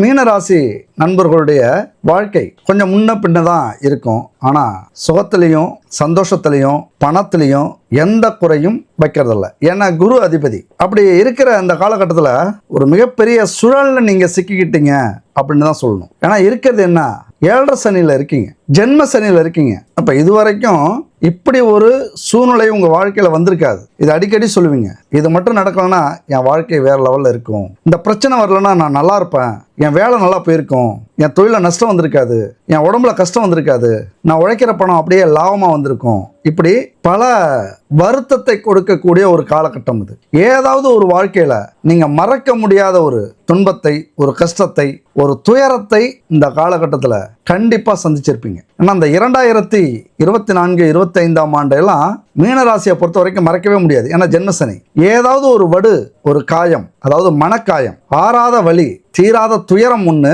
மீனராசி நண்பர்களுடைய வாழ்க்கை கொஞ்சம் முன்ன பின்ன தான் இருக்கும். ஆனால் சுகத்திலையும் சந்தோஷத்திலையும் பணத்திலையும் எந்த குறையும் வைக்கிறதில்ல. ஏன்னா குரு அதிபதி. அப்படி இருக்கிற அந்த காலகட்டத்தில் ஒரு மிகப்பெரிய சுழலில் நீங்கள் சிக்கிக்கிட்டீங்க அப்படின்னு தான் சொல்லணும். ஏன்னா இருக்கிறது என்ன? ஏழரை சனியில் இருக்கீங்க. ஜென்ம சனியில் இருக்கீங்க. அப்போ இது வரைக்கும் இப்படி ஒரு சூழ்நிலை உங்கள் வாழ்க்கையில் வந்திருக்காது. இது அடிக்கடி சொல்லுவீங்க. இது மட்டும் நடக்கலன்னா என் வாழ்க்கை வேறு லெவலில் இருக்கும். இந்த பிரச்சனை வரலன்னா நான் நல்லா இருப்பேன். என் வேலை நல்லா போயிருக்கும். என் தொழிலில் நஷ்டம் வந்திருக்காது. என் உடம்புல கஷ்டம் வந்திருக்காது. நான் உழைக்கிற பணம் அப்படியே லாபமாக வந்திருக்கும். இப்படி பல வருத்தத்தை கொடுக்கக்கூடிய ஒரு காலகட்டம் இது. ஏதாவது ஒரு வாழ்க்கையில் நீங்கள் மறக்க முடியாத ஒரு துன்பத்தை ஒரு கஷ்டத்தை ஒரு துயரத்தை இந்த காலகட்டத்தில் கண்டிப்பாக சந்திச்சிருப்பீங்க. ஏன்னா அந்த இரண்டாயிரத்தி இருபத்தி நான்கு இருபத்தைந்தாம் ஆண்டையெல்லாம் மீனராசியை பொறுத்த வரைக்கும் மறக்கவே முடியாது. ஏன்னா ஜென்மசனி. ஏதாவது ஒரு வடு ஒரு காயம் அதாவது மனக்காயம் ஆறாத வலி தீராத துயரம் ஒன்று